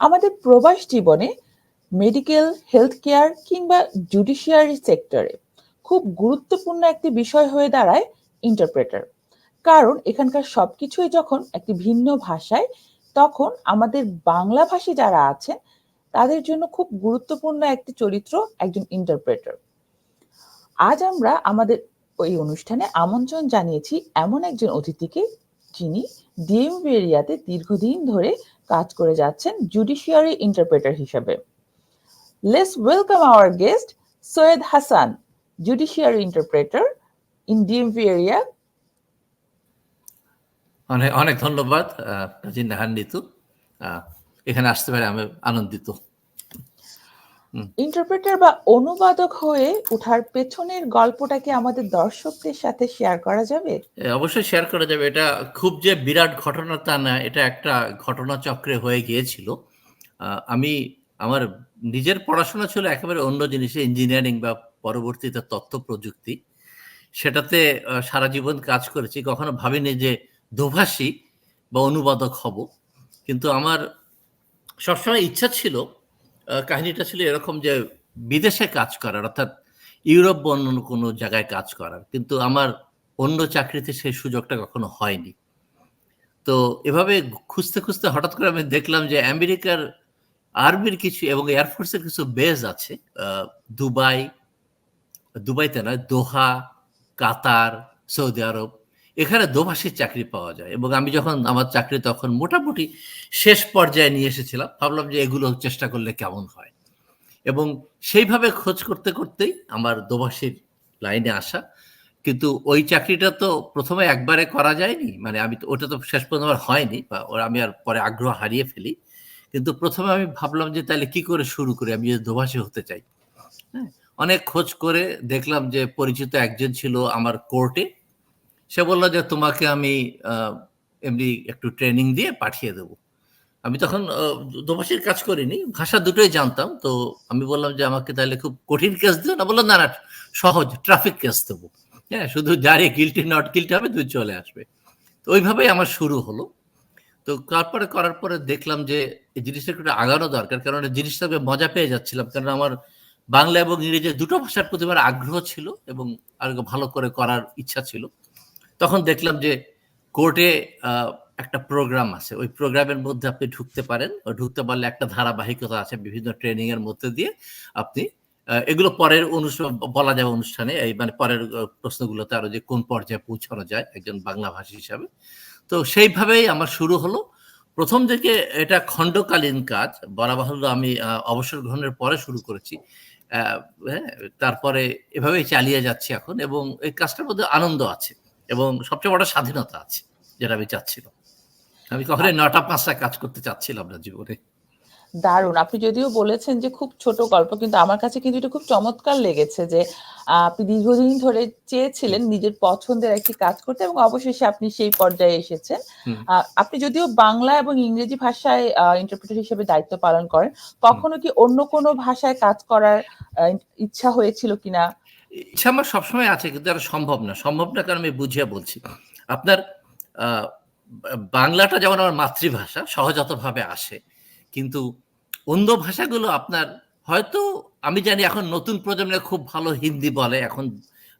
আমাদের প্রবাস জীবনে মেডিকেল হেলথ কেয়ার কিংবা জুডিশিয়ারি সেক্টরে খুব গুরুত্বপূর্ণ একটি বিষয় হয়ে দাঁড়ায় ইন্টারপ্রেটার কারণ এখানকার সব কিছুই যখন একটি ভিন্ন ভাষায়, তখন আমাদের বাংলা ভাষী যারা আছেন, তাদের জন্য খুব গুরুত্বপূর্ণ একটি চরিত্র একজন ইন্টারপ্রেটার আজ আমরা আমাদের ওই অনুষ্ঠানে আমন্ত্রণ জানিয়েছি এমন একজন অতিথিকে যিনি ডিএমভি এরিয়াতে দীর্ঘদিন ধরে কাজ করে যাচ্ছেন জুডিশিয়ারি ইন্টারপ্রেটার হিসেবে। Let's welcome our guest Syed Hasan judiciary interpreter in DMP area অনেক অনেক ধন্যবাদ কাজী নিতু। এখানে আসতে পারে আমি আনন্দিত। ইন্টারপ্রেটার বা অনুবাদক হয়ে ওঠার পেছনের গল্পটাকে আমাদের দর্শকদের সাথে শেয়ার করা যাবে? অবশ্যই শেয়ার করা যাবে। এটা খুব যে বিরাট ঘটনা তা না এটা একটা ঘটনা চক্রে হয়ে গিয়েছিল। আমি আমার নিজের পড়াশোনা ছিল একেবারে অন্য জিনিসে ইঞ্জিনিয়ারিং বা পরবর্তীতে তথ্য প্রযুক্তি। সেটাতে সারা জীবন কাজ করেছি। কখনো ভাবিনি যে দোভাষী বা অনুবাদক হব। কিন্তু আমার সবসময় ইচ্ছা ছিল কাহিনীটা ছিল এরকম যে বিদেশে কাজ করার, অর্থাৎ ইউরোপ বা অন্য কোনো জায়গায় কাজ করার। কিন্তু আমার অন্য চাকরিতে সেই সুযোগটা কখনো হয়নি। তো এভাবে খুঁজতে খুঁজতে হঠাৎ করে আমি দেখলাম যে আমেরিকার আর্মির কিছু এবং এয়ারফোর্সের কিছু বেজ আছে দুবাই, দুবাইতে নয়, দোহা, কাতার, সৌদি আরব। এখানে দোভাষীর চাকরি পাওয়া যায় এবং আমি যখন আমার চাকরি তখন মোটামুটি শেষ পর্যায়ে নিয়ে এসেছিলাম, ভাবলাম যে এগুলো চেষ্টা করলে কেমন হয়? এবং সেইভাবে খোঁজ করতে করতেই আমার দোভাষীর লাইনে আসা। কিন্তু ওই চাকরিটা তো প্রথমে একবারে করা যায়নি মানে আমি তো, ওটা তো শেষ পর্যন্ত আমার হয়নি বা আমি আর পরে আগ্রহ হারিয়ে ফেলি। কিন্তু প্রথমে আমি ভাবলাম যে তাহলে কি করে শুরু করি? আমি যদি দোভাষী হতে চাই। হ্যাঁ অনেক খোঁজ করে দেখলাম যে পরিচিত একজন ছিল আমার কোর্টে সে বলল যে, তোমাকে আমি এমনি একটু ট্রেনিং দিয়ে পাঠিয়ে দেবো। আমি তখন দোভাষীর কাজ করিনি, ভাষা দুটোই জানতাম। তো আমি বললাম যে, আমাকে তাহলে খুব কঠিন কেস দিও না? বলল, না না, সহজ ট্রাফিক কেস দেবো। হ্যাঁ শুধু যারে গিলটি নট গিলটি হবে, দুই চলে আসবে। তো ওইভাবেই আমার শুরু হলো। তো তারপরে করার পরে দেখলাম যে, এই জিনিসটা একটু আগানো দরকার। কারণ জিনিসটাকে মজা পেয়ে যাচ্ছিলাম। কারণ আমার বাংলা এবং ইংরেজি দুটো ভাষার প্রতি আমার আগ্রহ ছিল এবং আর ভালো করে করার ইচ্ছা ছিল। তখন দেখলাম যে কোর্টে একটা প্রোগ্রাম আছে। ওই প্রোগ্রামের মধ্যে আপনি ঢুকতে পারেন। ঢুকতে পারলে একটা ধারাবাহিকতা আছে বিভিন্ন ট্রেনিং এর মধ্যে দিয়ে আপনি এগুলো পরের অনুষ্ঠান, বলা যাবে অনুষ্ঠানে, এই মানে পরের প্রশ্নগুলোতে আরও যে কোন পর্যায়ে পৌঁছানো যায় একজন বাংলা ভাষী হিসাবে। তো সেইভাবেই আমার শুরু হলো। প্রথম দিকে এটা খণ্ডকালীন কাজ বলা বাহুল্য আমি অবসর গ্রহণের পরে শুরু করেছি। হ্যাঁ তারপরে এভাবেই চালিয়ে যাচ্ছি এখন এবং এই কাজটার মধ্যে আনন্দ আছে। এবং সবচেয়ে বড় স্বাধীনতা আছে যেটা আমি চাচ্ছিলাম। আমি কখনোই নটা পাঁচটা কাজ করতে চাচ্ছিলাম না জীবনে। দারুণ। আপনি যদিও বলেছেন যে খুব ছোট গল্প কিন্তু আমার কাছে কিন্তু এটা খুব চমৎকার লেগেছে যে আপনি দীর্ঘদিন ধরে চেয়েছিলেন নিজের পছন্দের একটি কাজ করতে এবং অবশেষে আপনি সেই পর্যায়ে এসেছেন। আপনি যদিও বাংলা এবং ইংরেজি ভাষায় ইন্টারপ্রেটার হিসেবে দায়িত্ব পালন করেন কখনো কি অন্য কোনো ভাষায় কাজ করার ইচ্ছা হয়েছিল কিনা? ইচ্ছা আমার সবসময় আছে, কিন্তু আর সম্ভব না। সম্ভব না কারণ আমি বুঝিয়ে বলছি। আপনার বাংলাটা যেমন আমার মাতৃভাষা, সহজাতভাবে আসে, কিন্তু অন্য ভাষাগুলো আপনার, হয়তো আমি জানি এখন নতুন প্রজন্মে খুব ভালো হিন্দি বলে, এখন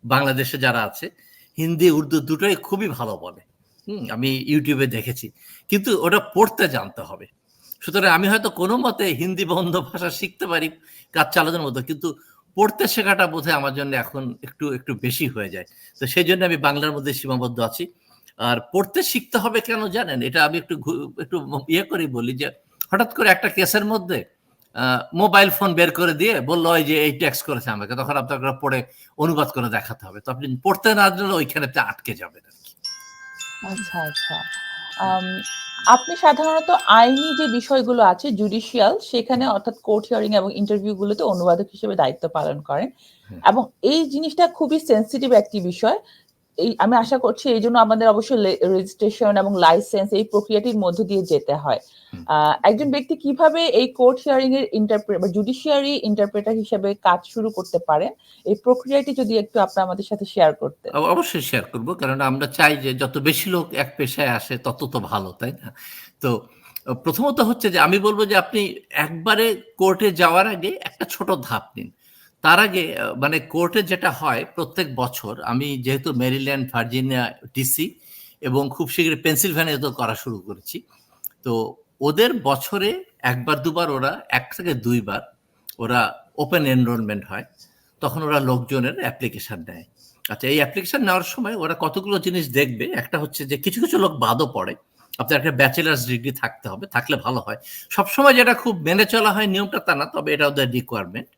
বাংলাদেশে যারা আছে, হিন্দি, উর্দু দুটোই খুবই ভালো বলে। হুম, আমি ইউটিউবে দেখেছি। কিন্তু ওটা পড়তে জানতে হবে। সুতরাং আমি হয়তো কোনো মতে হিন্দি বন্ধ ভাষা শিখতে পারি, কাজ চালানোর মতো, কিন্তু পড়তে শেখাটা বোধ আমার জন্য এখন একটু একটু বেশি হয়ে যায়। তো সেই জন্য আমি বাংলার মধ্যে সীমাবদ্ধ আছি। আর পড়তে শিখতে হবে কেন জানেন? এটা আমি একটু একটু ইয়ে করে বলি যে, হঠাৎ করে একটা কেসের মধ্যে মোবাইল ফোন বের করে দিয়ে বলল যে এই ট্যাক্স করেছে আমাকে। তখন আপনাকে পড়ে অনুবাদ করে দেখাতে হবে। তো আপনি পড়তে না দিলে ওইখানে আটকে যাবেন আর কি। আচ্ছা আচ্ছা। আপনি সাধারণত আইনি যে বিষয়গুলো আছে জুডিশিয়াল সেখানে অর্থাৎ কোর্ট হিয়ারিং এবং ইন্টারভিউ গুলোতে অনুবাদক হিসেবে দায়িত্ব পালন করেন। এবং এই জিনিসটা খুবই সেন্সিটিভ একটি বিষয়। এই আমি আশা করছি এই জন্য আমাদের অবশ্যই রেজিস্ট্রেশন এবং লাইসেন্স এই প্রক্রিয়াটির মধ্য দিয়ে যেতে হয়। একজন ব্যক্তি কীভাবে এই কোর্ট হিয়ারিং এর ইন্টারপ্রেট বা জুডিশিয়ারি ইন্টারপ্রেটার হিসেবে কাজ শুরু করতে পারে এই প্রক্রিয়াটি যদি একটু আপনি আমাদের সাথে শেয়ার করতে অবশ্যই শেয়ার করব কারণ আমরা চাই যে যত বেশি লোক এক পেশায় আসে তত তো ভালো তাই না? তো প্রথমত হচ্ছে যে আমি বলব যে আপনি একবারে কোর্টে যাওয়ার আগে একটা ছোট ধাপ নিন। তার আগে মানে কোর্টে যেটা হয় প্রত্যেক বছর, আমি যেহেতু মেরিল্যান্ড, ভার্জিনিয়া, ডিসি এবং খুব শীঘ্রই পেনসিলভ্যানিয়াতেও করা শুরু করেছি, তো ওদের বছরে একবার, দুবার ওরা, এক থেকে দুইবার ওরা ওপেন এনরোলমেন্ট হয়, তখন ওরা লোকজনের অ্যাপ্লিকেশন নেয়। আচ্ছা এই অ্যাপ্লিকেশান নেওয়ার সময় ওরা কতগুলো জিনিস দেখবে, একটা হচ্ছে যে কিছু কিছু লোক বাদও পড়ে, আপনার একটা ব্যাচেলার্স ডিগ্রি থাকতে হবে, থাকলে ভালো হয়। সবসময় যেটা খুব মেনে চলা হয় নিয়মটা তা না, তবে এটা ওদের রিকোয়ারমেন্ট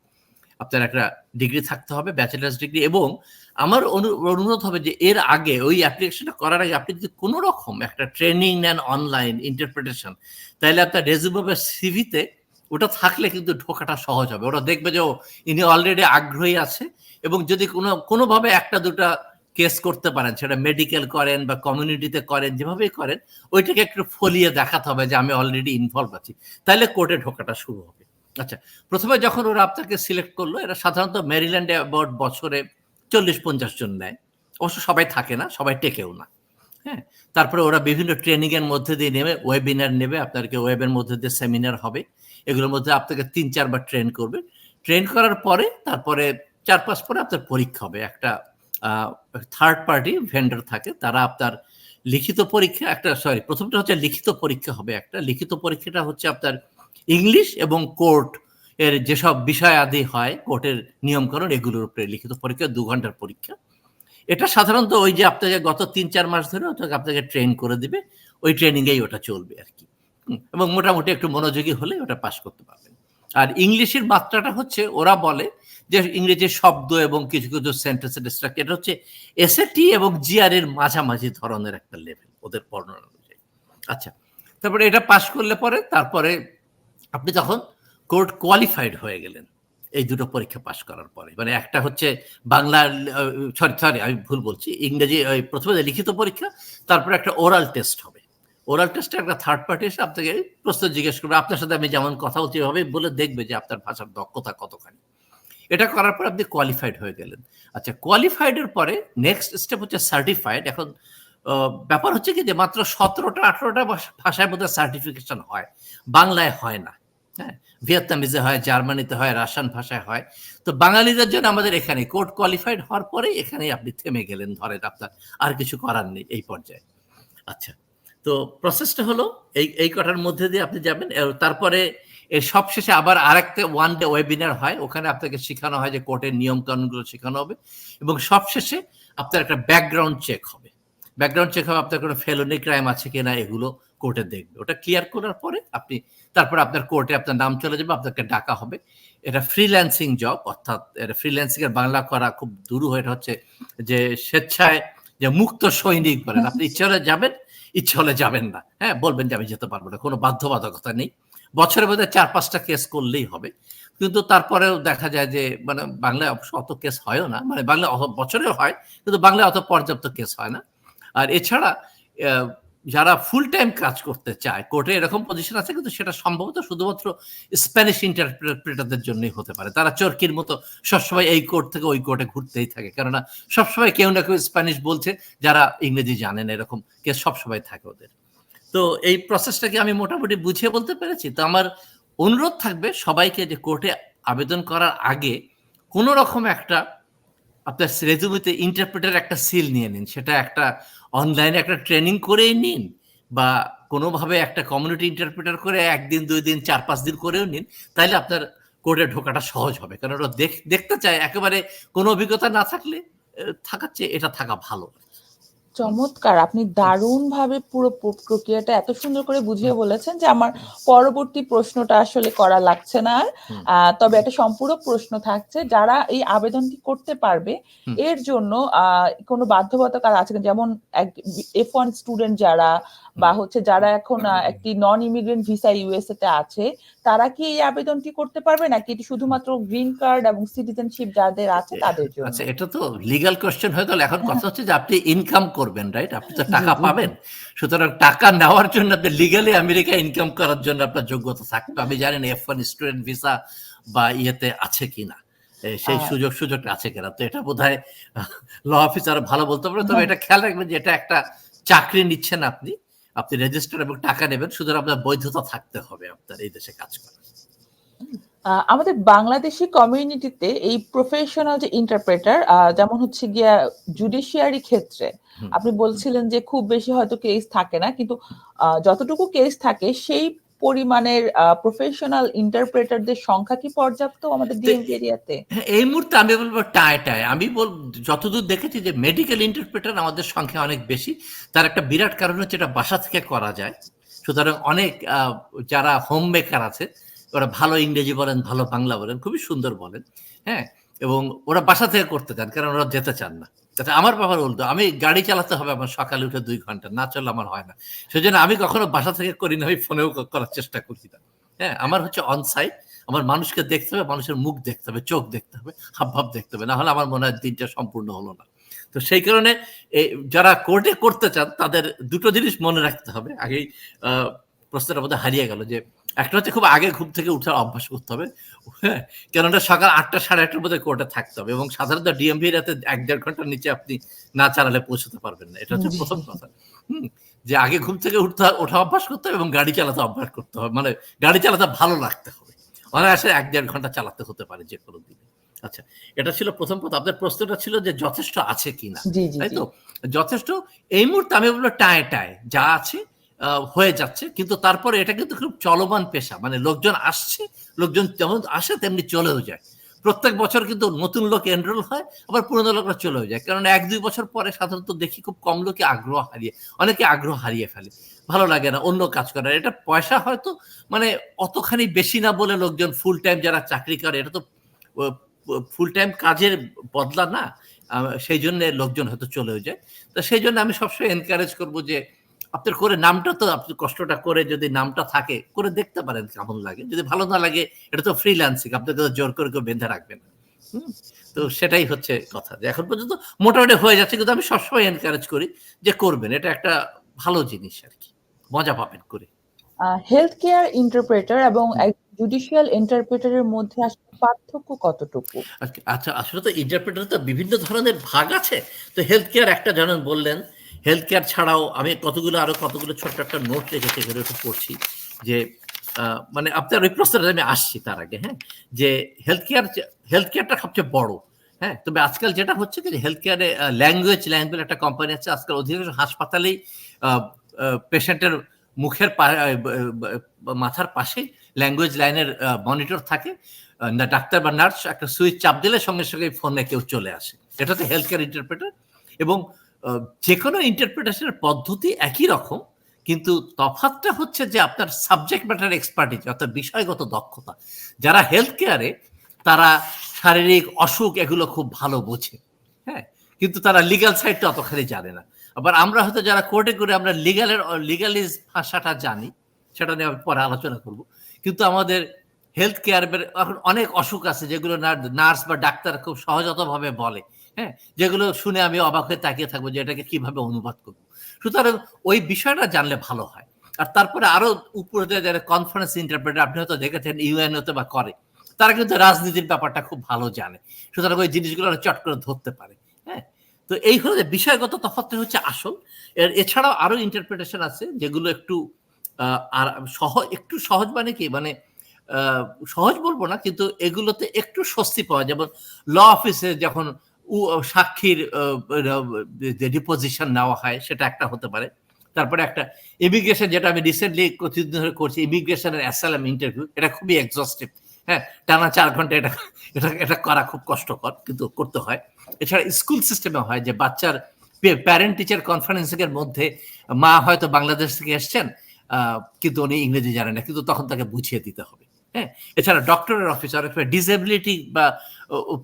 আপনার একটা ডিগ্রি থাকতে হবে ব্যাচেলার্স ডিগ্রি এবং আমার অনুরোধ হবে যে এর আগে ওই অ্যাপ্লিকেশনটা করার আগে আপনি যদি কোনো রকম একটা ট্রেনিং নেন অনলাইন ইন্টারপ্রিটেশন তাহলে আপনার রেজুমে সিভিতে ওটা থাকলে কিন্তু ঢোকাটা সহজ হবে। ওরা দেখবে যে ইনি অলরেডি আগ্রহী আছে এবং যদি কোনো, কোনোভাবে একটা দুটা কেস করতে পারেন, সেটা মেডিকেল করেন বা কমিউনিটিতে করেন, যেভাবেই করেন, ওইটাকে একটু ফলিয়ে দেখাতে হবে যে আমি অলরেডি ইনভলভ আছি। তাহলে কোর্টে ঢোকাটা শুরু হবে। আচ্ছা প্রথমে যখন ওরা আপনাকে সিলেক্ট করল, এরা সাধারণত মেরিল্যান্ডে অ্যাবাউট বছরে চল্লিশ পঞ্চাশ জন নেয়। অবশ্য সবাই থাকে না, সবাই টেকেও না। হ্যাঁ তারপরে ওরা বিভিন্ন ট্রেনিংয়ের মধ্যে দিয়ে নেবে ওয়েবিনার নেবে আপনাকে ওয়েবের মধ্যে দিয়ে সেমিনার হবে। এগুলোর মধ্যে আপনাকে তিন, চারবার ট্রেন করবে। ট্রেন করার পরে, তারপরে চার পাঁচ পরে আপনার পরীক্ষা হবে। একটা থার্ড পার্টি ভেন্ডার থাকে, তারা আপনার লিখিত পরীক্ষা, একটা সরি প্রথমটা হচ্ছে লিখিত পরীক্ষা হবে একটা। লিখিত পরীক্ষাটা হচ্ছে আপনার ইংলিশ এবং কোর্ট এর যেসব বিষয় আদি হয়, কোর্টের নিয়মকানুন এগুলোর উপরে লিখিত পরীক্ষা, দু ঘণ্টার পরীক্ষা। এটা সাধারণত ওই যে আপনাকে গত তিন চার মাস ধরে ওটাকে আপনাকে ট্রেন করে দিবে, ওই ট্রেনিংয়েই ওটা চলবে আর কি। এবং মোটামুটি একটু মনোযোগী হলে ওটা পাশ করতে পারবেন। আর ইংলিশের মাত্রাটা হচ্ছে, ওরা বলে যে ইংরেজি শব্দ এবং কিছু কিছু স্ট্রাকচার এটা হচ্ছে এসএটি এবং জিআর এর মাঝামাঝি ধরনের একটা লেভেল ওদের বর্ণনা অনুযায়ী। আচ্ছা তারপরে এটা পাশ করলে পরে, তারপরে আপনি তখন কোর্ট কোয়ালিফাইড হয়ে গেলেন এই দুটো পরীক্ষা পাশ করার পরে। মানে একটা হচ্ছে বাংলা সরি সরি আমি ভুল বলছি। ইংরেজি, ওই প্রথমে লিখিত পরীক্ষা, তারপরে একটা ওরাল টেস্ট হবে। ওরাল টেস্টে একটা থার্ড পার্টি এসে আপনাকে প্রশ্ন জিজ্ঞেস করবে, আপনার সাথে আমি যেমন কথা বলছি এভাবে বলে দেখবে যে আপনার ভাষার দক্ষতা কতখানি? এটা করার পর আপনি কোয়ালিফাইড হয়ে গেলেন। আচ্ছা কোয়ালিফাইডের পরে নেক্সট স্টেপ হচ্ছে সার্টিফাইড এখন ব্যাপার হচ্ছে কি যে মাত্র সতেরোটা, আঠেরোটা ভাষায় বোধহয় সার্টিফিকেশন হয়। বাংলায় হয় না। হ্যাঁ ভিয়েতনামিজে হয়, জার্মানিতে হয়, রাশিয়ান ভাষায় হয়। তো বাঙালিদের জন্য আমাদের এখানে কোর্ট কোয়ালিফাইড হওয়ার পরে এখানেই আপনি থেমে গেলেন, ধরেন আপনার আর কিছু করার নেই এই পর্যায়ে। আচ্ছা তো প্রসেসটা হলো, এই এই কটার মধ্যে দিয়ে আপনি যাবেন তারপরে এর সব শেষে আবার আরেকটা ওয়ান ডে ওয়েবিনার হয়, ওখানে আপনাকে শেখানো হয় যে কোর্টের নিয়ম কানুনগুলো শেখানো হবে এবং সব শেষে আপনার একটা ব্যাকগ্রাউন্ড চেক হবে। ব্যাকগ্রাউন্ড চেক হবে, আপনার কোনো ফেলোনি ক্রাইম আছে কিনা এগুলো কোর্টে দেখবে। ওটা ক্লিয়ার করার পরে আপনি তারপর আপনার কোর্টে আপনার নাম চলে যাবে আপনাকে ডাকা হবে। এটা ফ্রিল্যান্সিং জব অর্থাৎ এটা ফ্রিল্যান্সিং এর বাংলা করা খুব দূর হয়ে হচ্ছে যে স্বেচ্ছায় যে মুক্ত সৈনিক বলেন। আপনি ইচ্ছে হলে যাবেন ইচ্ছে হলে যাবেন না। হ্যাঁ বলবেন যে আমি যেতে পারব না কোনো বাধ্যবাধকতা নেই। বছরে বোধহয় চার পাঁচটা কেস করলেই হবে। কিন্তু তারপরেও দেখা যায় যে মানে বাংলায় অবশ্য অত কেস হয়ও না মানে বাংলা বছরেও হয় কিন্তু বাংলায় অত পর্যাপ্ত কেস হয় না। আর এছাড়া যারা ফুল টাইম কাজ করতে চায় কোর্টে এরকম পজিশন আছে, কিন্তু সেটা সম্ভবত শুধুমাত্র স্প্যানিশ ইন্টারপ্রেটারদের জন্যই হতে পারে। তারা চরকির মতো সবসময় এই কোর্ট থেকে ওই কোর্টে ঘুরতেই থাকে। কেননা সবসময় কেউ না কেউ স্প্যানিশ বলছে, যারা ইংরেজি জানেন এরকম কেস সবসময় থাকে ওদের। তো এই প্রসেসটাকে আমি মোটামুটি বুঝিয়ে বলতে পেরেছি। তো আমার অনুরোধ থাকবে সবাইকে যে কোর্টে আবেদন করার আগে কোনো রকম একটা আপনার রেজুমিতে ইন্টারপ্রেটার একটা সিল নিয়ে নিন। সেটা একটা অনলাইনে একটা ট্রেনিং করেই নিন বা কোনোভাবে একটা কমিউনিটি ইন্টারপ্রেটার করে একদিন দুই দিন চার পাঁচ দিন করেও নিন তাহলে আপনার কোর্টে ঢোকাটা সহজ হবে। কারণ ওরা দেখ- দেখতে চায়, একেবারে কোনো অভিজ্ঞতা না থাকলে থাকার চেয়ে এটা থাকা ভালো। চমৎকার। আপনি দারুণ ভাবে পুরো প্রক্রিয়াটা এত সুন্দর করে বুঝিয়ে বলেছেন যে আমার পরবর্তী প্রশ্নটা আসলে করা লাগছে না আর। তবে একটা সম্পূরক প্রশ্ন থাকছে যারা এই আবেদনটি করতে পারবে এর জন্য আহ, কোনো বাধ্যবাধকতা আছে? যেমন এফ ওয়ান স্টুডেন্ট যারা বা হচ্ছে যারা এখন একটি নন ইমিগ্রেন্ট ভিসা ইউএসএ তে আছে তারা কি এই আবেদনটি করতে পারবে? নাকি এটি শুধুমাত্র গ্রিন কার্ড এবং সিটিজেনশিপ যাদের আছে তাদের জন্য? আচ্ছা এটা তো লিগ্যাল কোশ্চেন হয়ে গেল। এখন কথা হচ্ছে যে আপনি ইনকাম করবেন রাইট আপনি তো টাকা। পাবেন। সুতরাং টাকা নেওয়ার জন্য আপনি লিগালি আমেরিকা ইনকাম করার জন্য আপনার যোগ্যতা থাকবে। আমি জানি না এফ ওয়ান স্টুডেন্ট ভিসা বা ইয়েতে আছে কিনা। সেই সুযোগ সুযোগ আছে কিনা। তো এটা বোধ হয় ল অফিসার ভালো বলতে পারে তবে এটা খেয়াল রাখবেন যে এটা একটা চাকরি নিচ্ছেন আপনি। আপনি রেজিস্টার এবং টাকা নেবেন সুতরাং আপনার বৈধতা থাকতে হবে আপনার এই দেশে কাজ করার। আমাদের বাংলাদেশি কমিউনিটিতে এই প্রফেশনাল যে ইন্টারপ্রেটার যেমন হচ্ছে গিয়া জুডিশিয়ারি ক্ষেত্রে আপনি বলছিলেন যে খুব বেশি হয়তো কেস থাকে না কিন্তু যতটুকু কেস থাকে সেই পরিমাণের প্রফেশনাল ইন্টারপ্রেটারদের সংখ্যা কি পর্যাপ্ত আমাদের এরিয়াতে? হ্যাঁ, এই মুহূর্তে আমি বলব টায় টায়। আমি বল যতদূর দেখেছি যে মেডিকেল ইন্টারপ্রেটার আমাদের সংখ্যা অনেক বেশি। তার একটা বিরাট কারণ হচ্ছে এটা বাসা থেকে করা যায়। সুতরাং অনেক যারা হোম মেকার আছে ওরা ভালো ইংরেজি বলেন ভালো বাংলা বলেন খুবই সুন্দর বলেন। হ্যাঁ এবং ওরা বাসা থেকে করতে চান কারণ ওরা যেতে চান না। আচ্ছা আমার ব্যাপার উল্টো। আমি গাড়ি চালাতে হবে আমার সকালে উঠে দুই ঘণ্টা, না চললে আমার হয় না। সেজন্য আমি কখনো বাসা থেকে করি না, আমি ফোনেও করার চেষ্টা করি না। হ্যাঁ আমার হচ্ছে অন সাইট আমার মানুষকে দেখতে হবে, মানুষের মুখ দেখতে হবে, চোখ দেখতে হবে, হাবভাব দেখতে হবে না হলে আমার মনে হয় দিনটা সম্পূর্ণ হলো না। তো সেই কারণে যারা কোর্টে করতে চান, তাদের দুটো জিনিস মনে রাখতে হবে। আগেই প্রশ্নের মধ্যে হারিয়ে গেল যে, একটা হচ্ছে খুব আগে ঘুম থেকে উঠার অভ্যাস করতে হবে কেননা সকাল আটটা সাড়ে আটটার মধ্যে কোর্টে থাকতে হবে এবং সাধারণত ডিএমভি রাতে এক দেড় ঘণ্টার নিচে আপনি না চালালে পৌঁছতে পারবেন না। এটা হচ্ছে প্রথম কথা। যে আগে ঘুম থেকে উঠতে ওঠা অভ্যাস করতে হবে এবং গাড়ি চালাতে অভ্যাস করতে হবে। মানে গাড়ি চালাতে ভালো লাগতে হবে। অনায়াসে এক দেড় ঘণ্টা চালাতে হতে পারে যে কোনো দিনে। আচ্ছা এটা ছিল প্রথম কথা। আপনার প্রশ্নটা ছিল যে যথেষ্ট আছে কিনা। তাই তো? যথেষ্ট এই মুহূর্তে আমি বলব টায় টায়। যা আছে হয়ে যাচ্ছে। কিন্তু তারপরে এটা কিন্তু খুব চলমান পেশা। মানে লোকজন আসছে, লোকজন যেমন আসে, তেমনি চলেও যায়। প্রত্যেক বছর কিন্তু নতুন লোক এনরোল হয়, আবার পুরনো লোকরা চলেও যায়। কারণ এক, দুই বছর পরে সাধারণত দেখি খুব কম লোকে আগ্রহ হারিয়ে, অনেকে আগ্রহ হারিয়ে ফেলে। ভালো লাগে না, অন্য কাজ করার এটা পয়সা হয়তো মানে অতখানি বেশি না বলে লোকজন ফুল টাইম যারা চাকরি করে, এটা তো ফুল টাইম কাজের বদলা না। সেই জন্য লোকজন হয়তো চলেও যায়। তো সেই জন্য আমি সবসময় এনকারেজ করব যে আপনার করে নামটা তো আপনি কষ্টটা করে যদি নামটা থাকে করে দেখতে পারেন কেমন লাগে। যদি ভালো না লাগে এটা তো ফ্রিল্যান্সিং আপনাকে তো জোর করে কেউ বেঁধে রাখবে না। তো সেটাই হচ্ছে কথা। যে এখন পর্যন্ত মোটামুটি হয়ে যাচ্ছে কিন্তু আমি সবসময় এনকারেজ করি যে করবেন। এটা একটা ভালো জিনিস আর কি। মজা পাবেন করে। হেলথ কেয়ার ইন্টারপ্রেটার এবং জুডিশিয়াল ইন্টারপ্রেটারের মধ্যে আসলে পার্থক্য কতটুকু? আচ্ছা, আচ্ছা আসলে তো ইন্টারপ্রেটার তো বিভিন্ন ধরনের ভাগ আছে। তো হেলথ কেয়ার একটা যেমন বললেন হেলথ কেয়ার ছাড়াও আমি কতগুলো, আরও কতগুলো ছোট্ট একটা নোট রেখেছি এখানে একটু পড়ছি যে মানে আপনার ওই প্রশ্নটা আমি আসছি তার আগে হ্যাঁ? যে হেলথ কেয়ার হেলথ কেয়ারটা সবচেয়ে বড় হ্যাঁ? তবে আজকাল যেটা হচ্ছে কি হেলথ কেয়ারে ল্যাঙ্গুয়েজ ল্যাঙ্গুয়েজ একটা কোম্পানি আছে, আজকাল অধিকাংশ হাসপাতালেই পেশেন্টের মুখের মাথার পাশে ল্যাঙ্গুয়েজ লাইনের মনিটর থাকে। না, ডাক্তার বা নার্স একটা সুইচ চাপ দিলে সঙ্গে সঙ্গে ফোনে কেউ চলে আসে। এটা তো হেলথ কেয়ার ইন্টারপ্রেটার এবং যে কোনো ইন্টারপ্রিটেশনের পদ্ধতি একই রকম, কিন্তু তফাৎটা হচ্ছে যে আপনার সাবজেক্ট ম্যাটার এক্সপার্টিজ অর্থাৎ বিষয়গত দক্ষতা। যারা হেলথ কেয়ারে তারা শারীরিক অসুখ এগুলো খুব ভালো বোঝে হ্যাঁ? কিন্তু তারা লিগাল সাইডটা অতখানি জানে না। আবার আমরা হয়তো যারা কোর্টে করে আমরা লিগালের লিগালিজ ভাষাটা জানি, সেটা নিয়ে পরে আলোচনা করব। কিন্তু আমাদের হেলথ কেয়ার এখন অনেক অসুখ আছে যেগুলো নার্স বা ডাক্তার খুব সহজতভাবে বলে। হ্যাঁ যেগুলো শুনে আমি অবাক হয়ে তাকিয়ে থাকব যে এটাকে কীভাবে অনুবাদ করব। সুতরাং ওই বিষয়টা জানলে ভালো হয়। আর তারপরে আরও উপরে যারা কনফারেন্স ইন্টারপ্রেটার আপনি হয়তো দেখেছেন ইউএনওতে বা করে, তারা কিন্তু রাজনীতির ব্যাপারটা খুব ভালো জানে। সুতরাং ওই জিনিসগুলো চট করে ধরতে পারে হ্যাঁ। তো এই হলো যে বিষয়গত তফাৎটা হচ্ছে আসল। এর এছাড়াও আরও ইন্টারপ্রিটেশন আছে যেগুলো একটু আর সহজ একটু সহজ মানে কি? মানে সহজ বলব না, কিন্তু এগুলোতে একটু স্বস্তি পাওয়া। যেমন ল অফিসে যখন সাক্ষীর ডিপোজিশন নেওয়া হয়, সেটা একটা হতে পারে। তারপরে একটা ইমিগ্রেশন যেটা আমি রিসেন্টলি কিছুদিন ধরে করছি ইমিগ্রেশনের অ্যাসালাম ইন্টারভিউ এটা খুবই এক্সস্টিভ হ্যাঁ টানা চার ঘণ্টা এটা এটা এটা করা খুব কষ্টকর, কিন্তু করতে হয়। এছাড়া স্কুল সিস্টেমে হয় যে, বাচ্চার প্যারেন্ট টিচার কনফারেন্সিং এর মধ্যে মা হয়তো বাংলাদেশ থেকে এসছেন কিন্তু উনি ইংরেজি জানেন না, কিন্তু তখন তাকে বুঝিয়ে দিতে হবে। হ্যাঁ এছাড়া ডক্টরের অফিস অনেক সময় ডিসেবিলিটি বা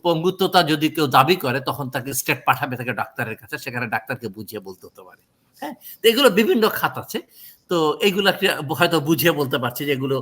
পঙ্গুত্বতা যদি কেউ দাবি করে, তখন তাকে স্টেট পাঠাবে তাকে ডাক্তারের কাছে, সেখানে ডাক্তারকে বুঝিয়ে বলতে হতে পারে। হ্যাঁ এগুলো বিভিন্ন খাত আছে। তো এইগুলো হয়তো বুঝিয়ে বলতে পারছি যে এগুলো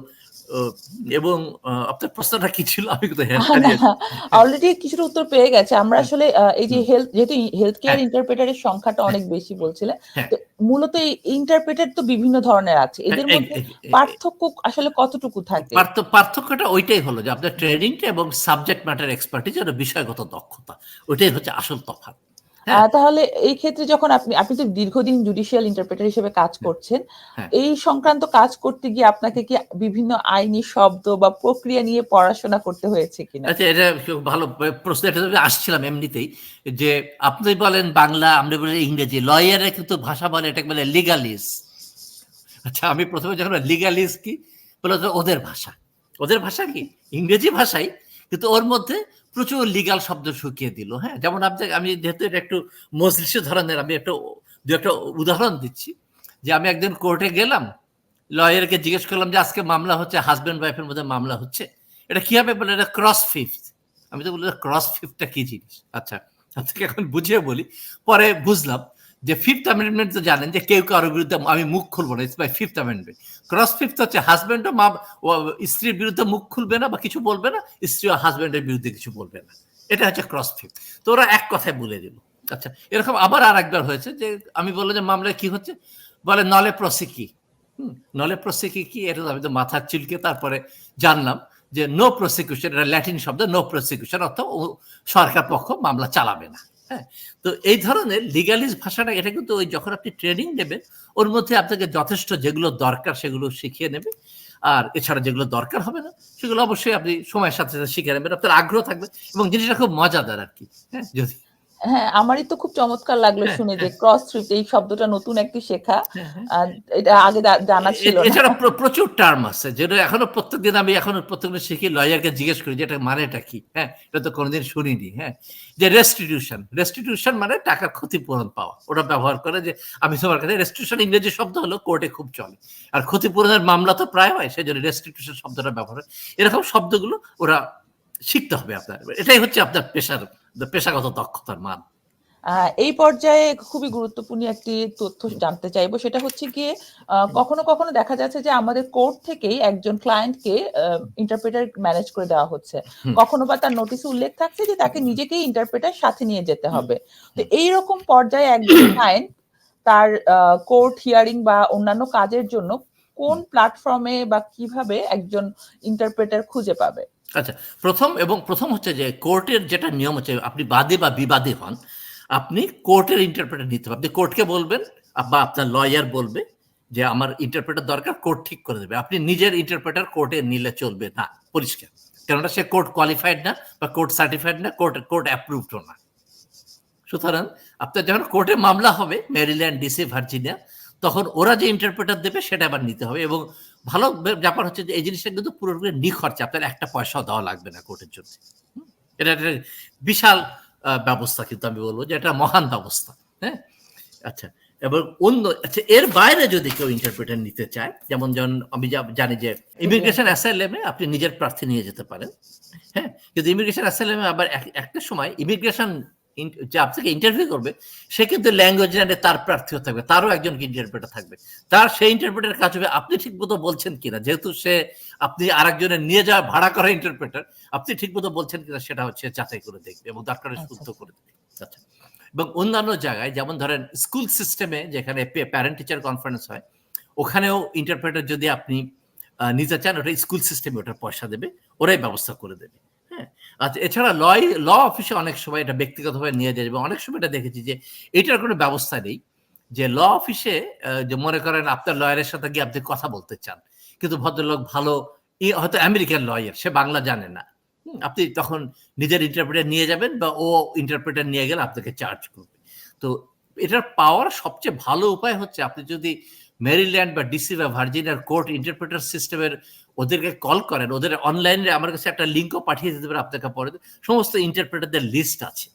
এবং আপনার প্রশ্নটা কি ছিল? আমি হারিয়ে- অলরেডি কিছুটা উত্তর পেয়ে গেছে। আমরা আসলে এই যে হেলথ যেহেতু হেলথ কেয়ার হ্যাঁ। ইন্টারপ্রেটারের সংখ্যাটা অনেক বেশি বলছিলেন হ্যাঁ। তো মূলত এই ইন্টারপ্রেটার তো বিভিন্ন ধরনের আছে। এদের মধ্যে পার্থক্য আসলে কতটুকু থাকে? পার্থক্যটা ওইটাই হলো যে আপনার ট্রেনিংটা এবং সাবজেক্ট ম্যাটার এক্সপার্টিজ আর বিষয়গত দক্ষতা। ওইটাই হচ্ছে আসল তফাৎ। হ্যাঁ। তাহলে এই ক্ষেত্রে যখন আপনি আপনি তো দীর্ঘদিন জুডিশিয়াল ইন্টারপ্রেটার হিসেবে কাজ করছেন হ্যাঁ। এই সংক্রান্ত কাজ করতে গিয়ে আপনাকে কি বিভিন্ন আইনি শব্দ বা প্রক্রিয়া নিয়ে পড়াশোনা করতে হয়েছে কিনা? আচ্ছা এটা ভালো প্রশ্ন এটা আসছিলাম এমনিতেই যে আপনি বলেন বাংলা আমরা বলি ইংরেজি লয়ারে কিন্তু ভাষা বলে এটাকে বলে লিগালিস আচ্ছা আমি প্রথমে যখন লিগালিস কি? বলে ওদের ভাষা। ওদের ভাষা কি? ইংরেজি ভাষাই কিন্তু ওর মধ্যে প্রচুর লিগাল শব্দ শুকিয়ে দিল হ্যাঁ? যেমন আপনি, আমি যেহেতু এটা একটু মজলিস ধরনের, আমি একটা দু একটা উদাহরণ দিচ্ছি। যে আমি একদিন কোর্টে গেলাম লয়ারকে জিজ্ঞেস করলাম যে আজকে মামলা হচ্ছে হাজব্যান্ড ওয়াইফের মধ্যে মামলা হচ্ছে। এটা কি হবে? বলে এটা ক্রস ফিফথ আমি তো বললাম ক্রস ফিফটা কি জিনিস? আচ্ছা এখন বুঝিয়ে বলি। পরে বুঝলাম যে ফিফথ অ্যামেন্ডমেন্ট তো জানেন যে কেউ কারোর বিরুদ্ধে আমি মুখ খুলবো না it's by fifth amendment cross fifth হচ্ছে হাজব্যান্ডও মা স্ত্রীর বিরুদ্ধে মুখ খুলবে না বা কিছু বলবে না স্ত্রী ও হাজব্যান্ডের বিরুদ্ধে কিছু বলবে না। এটা হচ্ছে ক্রস ফিফথ তো ওরা এক কথায় বলে দিল। আচ্ছা এরকম আবার আর একবার হয়েছে যে আমি বললাম যে মামলায় কি হচ্ছে? বলে নলে প্রসিকি হুম, নলে প্রসিকি কি এটা আমি তো মাথার চিলকে তারপরে জানলাম যে নো প্রসিকিউশন এটা ল্যাটিন শব্দ নো প্রসিকিউশন অর্থাৎ সরকার পক্ষ মামলা চালাবে না। হ্যাঁ তো এই ধরনের লিগালিস ভাষাটা, এটা কিন্তু ওই যখন আপনি ট্রেনিং নেবেন, ওর মধ্যে আপনাকে যথেষ্ট যেগুলো দরকার সেগুলো শিখিয়ে নেবে। আর এছাড়া যেগুলো দরকার হবে না, সেগুলো অবশ্যই আপনি সময়ের সাথে সাথে শিখে নেবেন। আপনার আগ্রহ থাকবে এবং জিনিসটা খুব মজাদার আর কি হ্যাঁ যদি হ্যাঁ আমারই তো খুব চমৎকার লাগল হ্যাঁ, শুনে যে হ্যাঁ। ক্রস থ্রিফট এই শব্দটা নতুন একটি শেখা। হ্যাঁ, হ্যাঁ। আর এটা আগে জানা ছিল এছাড়া প্রচুর টার্ম আছে যেটা এখনও প্রত্যেকদিন আমি এখনও প্রত্যেকদিন শিখি লয়ারকে জিজ্ঞেস করি যে এটা মানেটা কি? হ্যাঁ এটা তো কোনোদিন শুনিনি হ্যাঁ। যে রেস্টিটিউশন রেস্টিটিউশন মানে টাকার ক্ষতিপূরণ পাওয়া। ওটা ব্যবহার করে যে আমি তোমার কাছে রেস্টিটিউশন ইংরেজি শব্দ হলো কোর্টে খুব চলে। আর ক্ষতিপূরণের মামলা তো প্রায় হয় সেই জন্য রেস্টিটিউশন শব্দটা ব্যবহার হয়। এরকম শব্দগুলো ওরা শিখতে হবে আপনার। এটাই হচ্ছে আপনার পেশার পেশাগত দক্ষতার মান। এই পর্যায়ে খুবই গুরুত্বপূর্ণ একটি তথ্য জানতে চাইব। সেটা হচ্ছে গিয়ে কখনো কখনো দেখা যাচ্ছে যে আমাদের কোর্ট থেকেই একজন ক্লায়েন্টকে ইন্টারপ্রেটার ম্যানেজ করে দেওয়া হচ্ছে। কখনো বা তার নোটিশে উল্লেখ থাকছে যে তাকে নিজেকেই ইন্টারপ্রেটার সাথে নিয়ে যেতে হবে। তো এই রকম পর্যায়ে একজন ক্লায়েন্ট তার কোর্ট হিয়ারিং বা অন্যান্য কাজের জন্য কোন প্ল্যাটফর্মে বা কীভাবে একজন ইন্টারপ্রেটার খুঁজে পাবে? আচ্ছা প্রথম এবং প্রথম হচ্ছে যে কোর্টের যেটা নিয়ম হচ্ছে, আপনি বাদী বা বিবাদী হন, আপনি কোর্টের ইন্টারপ্রেটার নিতে হবে। আপনি কোর্টকে বলবেন, বা আপনার লয়ার বলবে যে আমার ইন্টারপ্রেটার দরকার, কোর্ট ঠিক করে দেবে। আপনি নিজের ইন্টারপ্রেটার কোর্টে নিলে চলবে না, পরিষ্কার। কেননা সে কোর্ট কোয়ালিফাইড না, বা কোর্ট সার্টিফাইড না, কোর্ট কোর্ট অ্যাপ্রুভডও না। সুতরাং আপনার যখন কোর্টে মামলা হবে মেরিল্যান্ড ডিসি ভার্জিনিয়া তখন ওরা যে ইন্টারপ্রেটার দেবে, সেটা আবার নিতে হবে এবং ভালো ব্যাপার হচ্ছে যে এই জিনিসটা কিন্তু পুরোপুরি নিখরচে, আপনার একটা পয়সাও দেওয়া লাগবে না কোর্টের জন্য। এটা একটা বিশাল ব্যবস্থা কিন্তু আমি বলব যে এটা মহান ব্যবস্থা হ্যাঁ? আচ্ছা এবং অন্য আচ্ছা এর বাইরে যদি কেউ ইন্টারপ্রেটার নিতে চায়, যেমন যেমন আমি জানি যে ইমিগ্রেশন অ্যাসাইলেমে আপনি নিজের প্রার্থী নিয়ে যেতে পারেন হ্যাঁ? কিন্তু ইমিগ্রেশন অ্যাসাইলেমে আবার এক- একটা সময় ইমিগ্রেশন যে আপনাকে ইন্টারভিউ করবে সে কিন্তু ল্যাঙ্গুয়েজ জানে তার প্রার্থীও থাকবে তারও একজন ইন্টারপ্রেটার থাকবে। তার সেই ইন্টারপ্রেটার কাজ হবে আপনি ঠিক মতো বলছেন কিনা? যেহেতু সে আপনি আরেকজনের নিয়ে যাওয়া ভাড়া করা ইন্টারপ্রেটার আপনি ঠিক মতো বলছেন কিনা সেটা হচ্ছে যাচাই করে দেখবে এবং দরকার আচ্ছা। শুদ্ধ করে দেবে। আচ্ছা। এবং অন্যান্য জায়গায় যেমন ধরেন স্কুল সিস্টেমে যেখানে প্যারেন্ট টিচার কনফারেন্স হয় ওখানেও ইন্টারপ্রেটার যদি আপনি নিতে চান ওটা স্কুল সিস্টেমে ওটার পয়সা দেবে ওরাই ব্যবস্থা করে দেবে। আচ্ছা এছাড়া ল ল অফিসে অনেক সময় এটা ব্যক্তিগতভাবে নিয়ে যায় এবং অনেক সময় এটা দেখেছি যে এটার কোনো ব্যবস্থা নেই যে ল অফিসে যে মনে করেন আপনার লয়ারের সাথে গিয়ে আপনি কথা বলতে চান, কিন্তু ভদ্রলোক ভালো হয়তো আমেরিকান লয়ার, সে বাংলা জানে না। আপনি তখন নিজের ইন্টারপ্রেটার নিয়ে যাবেন বা ও ইন্টারপ্রেটার নিয়ে গেলে আপনাকে চার্জ করবে। তো এটার পাওয়ার সবচেয়ে ভালো উপায় হচ্ছে আপনি যদি মেরিল্যান্ড বা ডিসি বা ভার্জিনিয়ার কোর্ট ইন্টারপ্রেটার সিস্টেমের ওদেরকে কল করেন। ওদের অনলাইনে আমার কাছে একটা লিঙ্কও পাঠিয়ে দিতে পারে আপনাকে পরে। সমস্ত ইন্টারপ্রেটারদের লিস্ট আছে।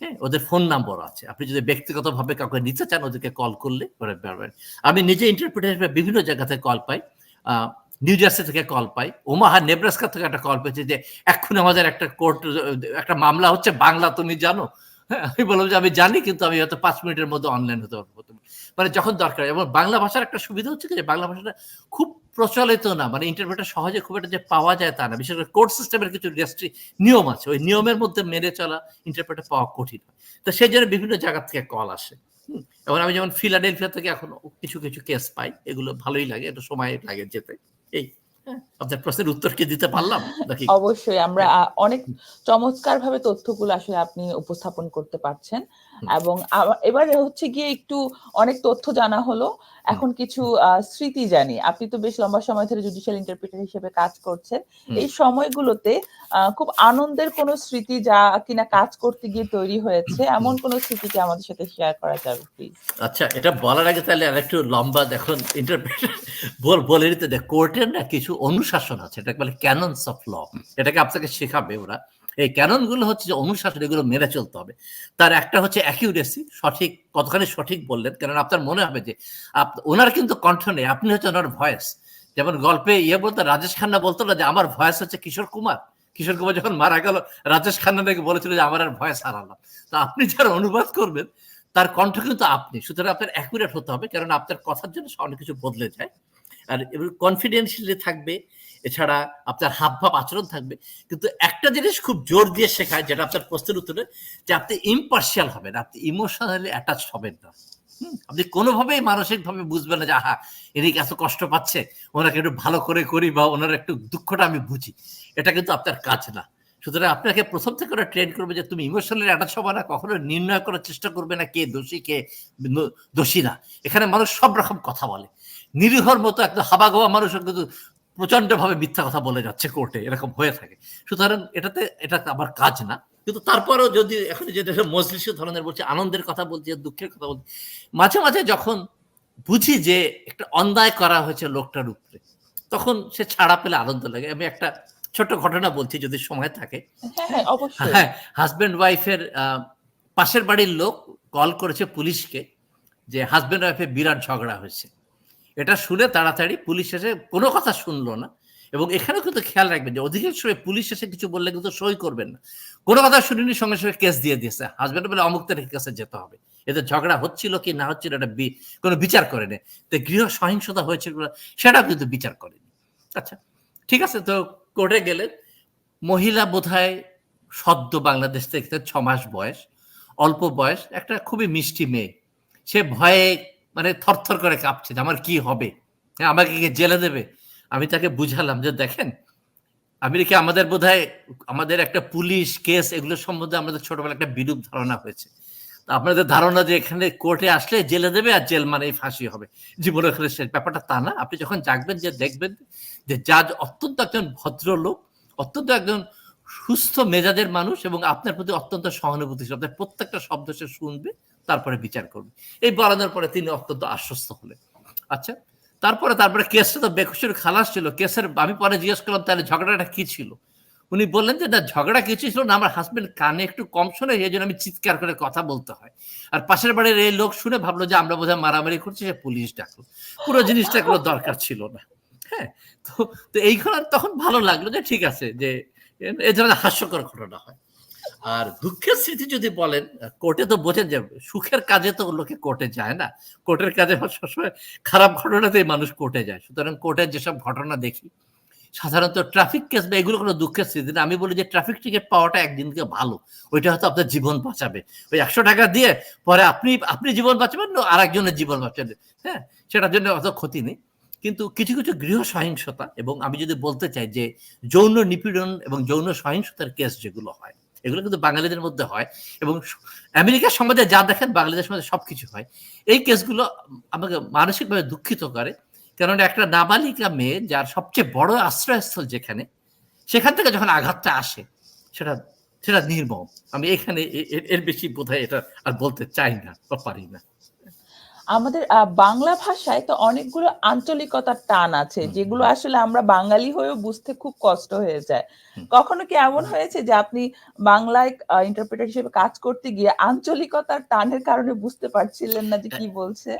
হ্যাঁ ওদের ফোন নাম্বার আছে। আপনি যদি ব্যক্তিগতভাবে কাউকে নিতে চান, ওদেরকে কল করলে ওরা পারবেন আমি নিজে ইন্টারপ্রেটার হিসেবে বিভিন্ন জায়গা থেকে কল পাই। নিউ জার্সি থেকে কল পাই। ওমাহা নেব্রাস্কা থেকে একটা কল পেয়েছে যে, এক্ষুনি আমাদের একটা কোর্ট একটা মামলা হচ্ছে, বাংলা তুমি জানো। আমি বললাম যে আমি জানি, কিন্তু আমি হয়তো পাঁচ মিনিটের মধ্যে অনলাইন হতে পারব। মানে যখন দরকার, এবং বাংলা ভাষার একটা সুবিধা হচ্ছে যে বাংলা ভাষাটা খুব প্রচলিত না মানে ইন্টারপ্রেটার সহজে খুব একটা যে পাওয়া যায় তা না। বিশেষ করে কোর্ট সিস্টেমের কিছু রেস্ট্রি নিয়ম আছে, ওই নিয়মের মধ্যে মেনে চলা ইন্টারপ্রেটার পাওয়া কঠিন তো সেই জন্য বিভিন্ন জায়গা থেকে কল আসে। এবং আমি যেমন ফিলাডেলফিয়া থেকে এখন কিছু কিছু কেস পাই, এগুলো ভালোই লাগে, একটু সময় লাগে যেতে। এই হ্যাঁ। আপনার প্রশ্নের উত্তর কি দিতে পারলাম নাকি? অবশ্যই আমরা অনেক চমৎকার ভাবে তথ্যগুলো আসলে আপনি উপস্থাপন করতে পারছেন। এবং এবারে হচ্ছে গিয়ে একটু অনেক তথ্য জানা হলো। এখন কিছু স্মৃতি জানি। আপনি তো বেশ লম্বা সময় ধরে জুডিশিয়াল ইন্টারপ্রিটার হিসেবে কাজ করছেন। এই সময়গুলোতে খুব আনন্দের কোনো স্মৃতি যা কিনা কাজ করতে গিয়ে তৈরি হয়েছে এমন কোনো স্মৃতিকে আমাদের সাথে শেয়ার করা যাবে প্লিজ আচ্ছা এটা বলার আগে তাহলে আরেকটু লম্বা দেখুন ইন্টারপ্রিটার বল বলে নিতে দেখ কোর্টের না কিছু অনুশাসন আছে, এটাকে বলে ক্যাননস অফ ল এটাকে আপনাকে শেখাবে ওরা। এই ক্যাননগুলো হচ্ছে যে অনুশাসন, এগুলো মেনে চলতে হবে। তার একটা হচ্ছে অ্যাকিউরেসি সঠিক, কতখানি সঠিক বললেন কারণ আপনার মনে হবে যে ওনার কিন্তু কণ্ঠ নেই, আপনি হচ্ছে ওনার ভয়েস যেমন গল্পে ইয়ে বলতো, রাজেশ খান্না বলতো না যে, আমার ভয়েস হচ্ছে কিশোর কুমার? কিশোর কুমার যখন মারা গেল, রাজেশ খান্না নাকি বলেছিল যে, আমার আর ভয়েস হারালাম। তো আপনি যারা অনুবাদ করবেন, তার কণ্ঠ কিন্তু আপনি। সুতরাং আপনার অ্যাকুরেট হতে হবে কারণ আপনার কথার জন্য অনেক কিছু বদলে যায়। আর কনফিডেন্সিয়ালি থাকবে এছাড়া আপনার হাব ভাব আচরণ থাকবে। কিন্তু একটা জিনিস খুব জোর দিয়ে শেখায়, যেটা আপনার প্রশ্নের উত্তরে, যে আপনি ইম্পার্শিয়াল হবেন, আপনি ইমোশনালি অ্যাটাচ হবেন না। আপনি কোনোভাবেই মানসিকভাবে বুঝবেন না যে, আহা এদিকে এত কষ্ট পাচ্ছে, ওনাকে একটু ভালো করে করি বা ওনার একটু দুঃখটা আমি বুঝি। এটা কিন্তু আপনার কাজ না। সুতরাং আপনাকে প্রথম থেকে ওরা ট্রেন করবে যে, তুমি ইমোশনালি অ্যাটাচ হবে না কখনো নির্ণয় করার চেষ্টা করবে না কে দোষী কে দোষী না। এখানে মানুষ সব রকম কথা বলে। নিরীহর মতো একদম হাবাগোয়া মানুষ কিন্তু প্রচণ্ড ভাবে মিথ্যা কথা বলে যাচ্ছে কোর্টে এরকম হয়ে থাকে। সুতরাং এটাতে এটা আমার কাজ না। কিন্তু তারপরেও যদি এখন যেটা মজলিস ধরনের বলছে আনন্দের কথা বলছি দুঃখের কথা বলছি মাঝে মাঝে যখন বুঝি যে একটা অন্যায় করা হয়েছে লোকটার উপরে তখন সে ছাড়া পেলে আনন্দ লাগে। আমি একটা ছোট ঘটনা বলছি যদি সময় থাকে। হ্যাঁ হ্যাঁ হ্যাঁ হাজব্যান্ড ওয়াইফের পাশের বাড়ির লোক কল করেছে পুলিশকে যে হাজব্যান্ড ওয়াইফের বিরাট ঝগড়া হয়েছে। এটা শুনে তাড়াতাড়ি পুলিশ এসে কোনো কথা শুনলো না। এবং এখানে কিন্তু খেয়াল রাখবেন যে অধিকাংশ পুলিশ এসে কিছু বললে কিন্তু সই করবেন না। কোনো কথা শুনিনি, সঙ্গে সঙ্গে কেস দিয়ে দিয়েছে। হাজব্যান্ড বলে, অমুক তারিখ কাছে যেতে হবে। এতে ঝগড়া হচ্ছিল কি না হচ্ছিল এটা কোনো বিচার করেনি। তো গৃহ সহিংসতা হয়েছিল সেটাও কিন্তু বিচার করেনি। আচ্ছা ঠিক আছে, তো কোর্টে গেলেন। মহিলা বোধহয় সদ্য বাংলাদেশ থেকে ছ মাস বয়স, অল্প বয়স, একটা খুবই মিষ্টি মেয়ে। সে ভয়ে মানে থরথর করে কাঁপছে আমার কি হবে? হ্যাঁ আমাকে জেলে দেবে? আমি তাকে বুঝালাম যে দেখেন, আমেরিকা আমাদের বোধহয় আমাদের একটা পুলিশ কেস এগুলো সম্বন্ধে আমাদের ছোটবেলা একটা বিরূপ ধারণা হয়েছে। আপনাদের ধারণা যে এখানে কোর্টে আসলে জেলে দেবে আর জেল মানেই ফাঁসি হবে? জীবনের এখানে শেষ ব্যাপারটা তা না। আপনি যখন জাগবেন যে দেখবেন যে জাজ অত্যন্ত একজন ভদ্রলোক, অত্যন্ত একজন সুস্থ মেজাজের মানুষ এবং আপনার প্রতি অত্যন্ত সহানুভূতিশীল। আপনার প্রত্যেকটা শব্দ সে শুনবে। তারপরে বিচার করবে। এই বলানোর পরে তিনি অত্যন্ত আশ্বস্ত হলেন। আচ্ছা তারপরে তারপরে কেসটা তো বেকসুর খালাস ছিল। কেসের আমি পরে জিজ্ঞেস করলাম, তাহলে ঝগড়াটা কি ছিল? উনি বললেন যে, না, ঝগড়া কিছু ছিল না, আমার হাজবেন্ড কানে একটু কম শোনে, এই জন্য আমি চিৎকার করে কথা বলতে হয়। আর পাশের বাড়ির এই লোক শুনে ভাবলো যে, আমরা বোধহয় মারামারি করছি, সে পুলিশ ডাকলো। পুরো জিনিসটা কোনো দরকার ছিল না। হ্যাঁ তো তো এইগুলো তখন ভালো লাগল যে, ঠিক আছে, যে এই ধরনের হাস্যকর ঘটনা হয়। আর দুঃখের স্মৃতি যদি বলেন কোর্টে তো বোঝেন যে সুখের কাজে তো লোকে কোর্টে যায় না। কোর্টের কাজে সবসময় খারাপ ঘটনাতেই মানুষ কোর্টে যায়। সুতরাং কোর্টের যেসব ঘটনা দেখি, সাধারণত ট্রাফিক কেস বা এগুলো কোনো দুঃখের স্মৃতি না। আমি বলি যে ট্রাফিক টিকিট পাওয়াটা একদিনকে ভালো। ওইটা হয়তো আপনার জীবন বাঁচাবে। ওই একশো টাকা দিয়ে পরে আপনি আপনি জীবন বাঁচাবেন না আর একজনের জীবন বাঁচাবেন হ্যাঁ সেটার জন্য অত ক্ষতি নেই। কিন্তু কিছু কিছু গৃহ সহিংসতা এবং আমি যদি বলতে চাই যে যৌন নিপীড়ন এবং যৌন সহিংসতার কেস যেগুলো হয় এগুলো কিন্তু বাঙালিদের মধ্যে হয়। এবং আমেরিকার সমাজে যা দেখেন, বাঙালিদের সমাজে সব কিছু হয়। এই কেসগুলো আমাকে মানসিকভাবে দুঃখিত করে। কেননা একটা নাবালিকা মেয়ে যার সবচেয়ে বড় আশ্রয়স্থল যেখানে, সেখান থেকে যখন আঘাতটা আসে, সেটা সেটা নির্মম। আমি এখানে এর বেশি বোধহয় এটা আর বলতে চাই না বা পারি না। আমাদের আহ, বাংলা ভাষায় তো অনেকগুলো আঞ্চলিকতার টান আছে যেগুলো আসলে আমরা বাঙালি হয়েও বুঝতে খুব কষ্ট হয়ে যায়। কখনো কি এমন হয়েছে যে আপনি বাংলায় ইন্টারপ্রেটার হিসেবে কাজ করতে গিয়ে আঞ্চলিকতার টানের কারণে বুঝতে পারছিলেন না যে কি বলছে?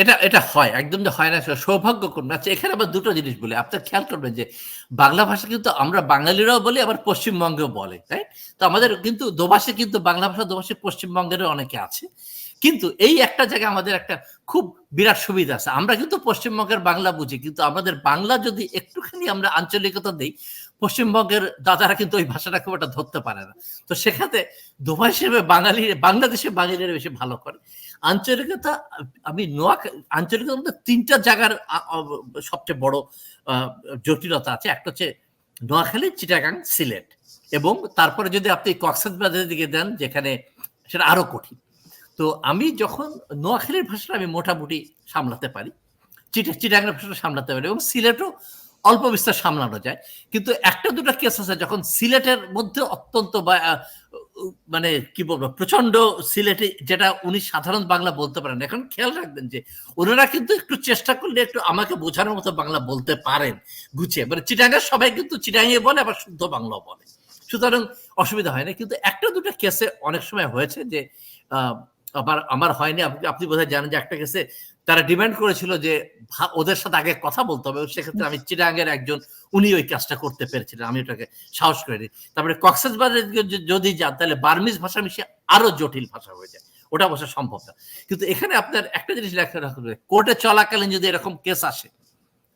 এটা এটা হয় একদম যে হয় না সৌভাগ্যপূর্ণ আচ্ছা এখানে আবার দুটো জিনিস বলি আপনার খেয়াল করবেন যে বাংলা ভাষা কিন্তু আমরা বাঙালিরাও বলি আবার পশ্চিমবঙ্গেও বলে তাই? তো আমাদের কিন্তু দোভাষে কিন্তু বাংলা ভাষা দোভাষে পশ্চিমবঙ্গেরও অনেকে আছে। কিন্তু এই একটা জায়গায় আমাদের একটা খুব বিরাট সুবিধা আছে। আমরা কিন্তু পশ্চিমবঙ্গের বাংলা বুঝি, কিন্তু আমাদের বাংলা যদি একটুখানি আমরা আঞ্চলিকতা দিই, পশ্চিমবঙ্গের দাদারা কিন্তু ওই ভাষাটা খুব একটা ধরতে পারে না। তো সেখানে দোভা হিসেবে বাঙালি, বাংলাদেশে বাঙালিরা বেশি ভালো করে। আঞ্চলিকতা, আমি নোয়া আঞ্চলিকতার মধ্যে তিনটা জায়গার সবচেয়ে বড় জটিলতা আছে। একটা হচ্ছে নোয়াখালী, চিটাগাং, সিলেট এবং তারপরে যদি আপনি কক্সবাজারের দিকে দেন, যেখানে সেটা আরও কঠিন। তো আমি যখন নোয়াখালীর ভাষাটা আমি মোটামুটি সামলাতে পারি, চিটা চিটাগাংয়ের ভাষাটা সামলাতে পারি এবং সিলেটও অল্প বিস্তার সামলানো যায়। কিন্তু একটা দুটো কেস আছে যখন সিলেটের মধ্যে অত্যন্ত মানে কি বলব প্রচণ্ড সিলেটে যেটা উনি সাধারণ বাংলা বলতে পারেন। এখন খেয়াল রাখবেন যে ওনারা কিন্তু একটু চেষ্টা করলে একটু আমাকে বোঝানোর মতো বাংলা বলতে পারেন গুছিয়ে। মানে চিটাঙ্গের সবাই কিন্তু চিটাঙ্গে বলে, আবার শুদ্ধ বাংলাও বলে। সুতরাং অসুবিধা হয় না। কিন্তু একটা দুটো কেসে অনেক সময় হয়েছে যে আবার আমার হয়নি। আপনি আপনি বোধহয় জানেন যে একটা কেসে তারা ডিমান্ড করেছিল যে ওদের সাথে আগে কথা বলতে হবে। সেক্ষেত্রে আমি চিটাঙ্গের একজন উনি ওই কাজটা করতে পেরেছিলেন। আমি ওটাকে সাহস করে দিই তারপরে কক্সেস বাজারে যদি যান তাহলে বার্মিজ ভাষা মিশিয়ে আরও জটিল ভাষা হয়ে যায়। ওটা অবশ্য সম্ভব না। কিন্তু এখানে আপনার একটা জিনিস লেখা রাখবে কোর্টে চলাকালীন যদি এরকম কেস আসে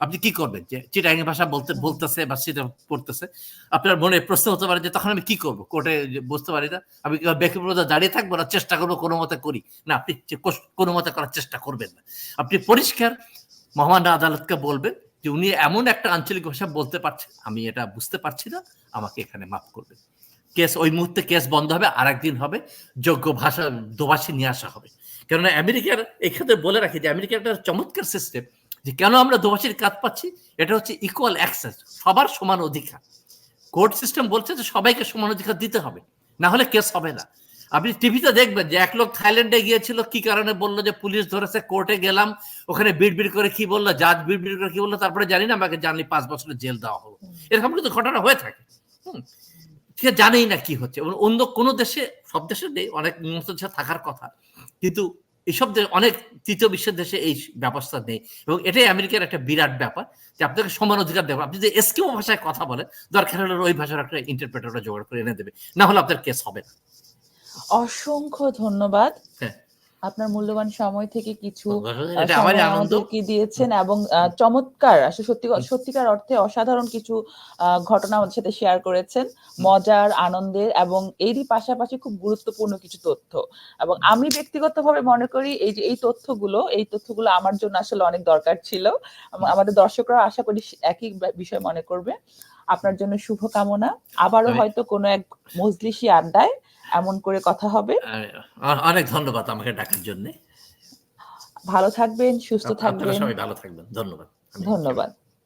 আপনি কি করবেন? যে চিটাঙ্গি ভাষা বলতে, বলতেছে বা সেটা পড়তেছে। আপনার মনে প্রশ্ন হতে পারে যে তখন আমি কি করব? কোর্টে বুঝতে পারি না। আমি কি বেকিপুরতা দাঁড়িয়ে থাকব না? চেষ্টা করব কোনো মতে করি। না, আপনি কোনো মতে করার চেষ্টা করবেন না। আপনি পরিষ্কার মহামান্য আদালতকে বলবেন যে উনি এমন একটা আঞ্চলিক ভাষা বলতে পারছেন। আমি এটা বুঝতে পারছি না। আমাকে এখানে মাফ করবেন। কেস, ওই মুহূর্তে কেস বন্ধ হবে আর একদিন হবে। যোগ্য ভাষা দোভাষী নিয়ে আসা হবে। কেননা আমেরিকার, এক্ষেত্রে বলে রাখি যে আমেরিকার একটা চমৎকার সিস্টেম যে কেন আমরা দোভাষীর কাজ পাচ্ছি? এটা হচ্ছে ইকুয়াল অ্যাক্সেস সবার সমান অধিকার। কোর্ট সিস্টেম বলছে যে সবাইকে সমান অধিকার দিতে হবে, না হলে কেস হবে না। আপনি টিভিতে দেখবেন যে এক লোক থাইল্যান্ডে গিয়েছিল, কি কারণে বলল যে পুলিশ ধরেছে কোর্টে গেলাম, ওখানে বিড়বিড় করে কি বলল, জাজ বিড়বিড় করে কি বলল, তারপরে জানি না, আমাকে জানলি পাঁচ বছরের জেল দেওয়া হলো। এরকম কিন্তু ঘটনা হয়ে থাকে। সে জানেই না কি হচ্ছে। অন্য কোনো দেশে, সব দেশে নেই, অনেক উন্নত থাকার কথা। কিন্তু এইসব দেশ অনেক তৃতীয় বিশ্বের দেশে এই ব্যবস্থা নেই। এবং এটাই আমেরিকার একটা বিরাট ব্যাপার যে আপনাকে সমান অধিকার দেবে আপনি যদি এসকিমো ভাষায় কথা বলেন দরকার হলে ওই ভাষার একটা ইন্টারপ্রেটাররা জোগাড় করে এনে দেবে। না হলে আপনার কেস হবে না। অসংখ্য ধন্যবাদ। হ্যাঁ। আপনার মূল্যবান সময় থেকে কিছু আমাদেরকে দিয়েছেন এবং চমৎকার আসলে সত্যি সত্যিকার অর্থে অসাধারণ কিছু ঘটনা আমাদের সাথে শেয়ার করেছেন। মজার আনন্দের এবং এরই পাশাপাশি খুব গুরুত্বপূর্ণ কিছু তথ্য। এবং আমি ব্যক্তিগতভাবে মনে করি এই যে এই তথ্যগুলো এই তথ্যগুলো আমার জন্য আসলে অনেক দরকার ছিল। আমাদের দর্শকরা আশা করি একই বিষয় মনে করবে। আপনার জন্য শুভকামনা। আবারও হয়তো কোনো এক মজলিসি আড্ডায় এমন করে কথা হবে। অনেক ধন্যবাদ আমাকে ডাকার জন্য। ভালো থাকবেন সুস্থ থাকবেন। সবাই ভালো থাকবেন। ধন্যবাদ। ধন্যবাদ।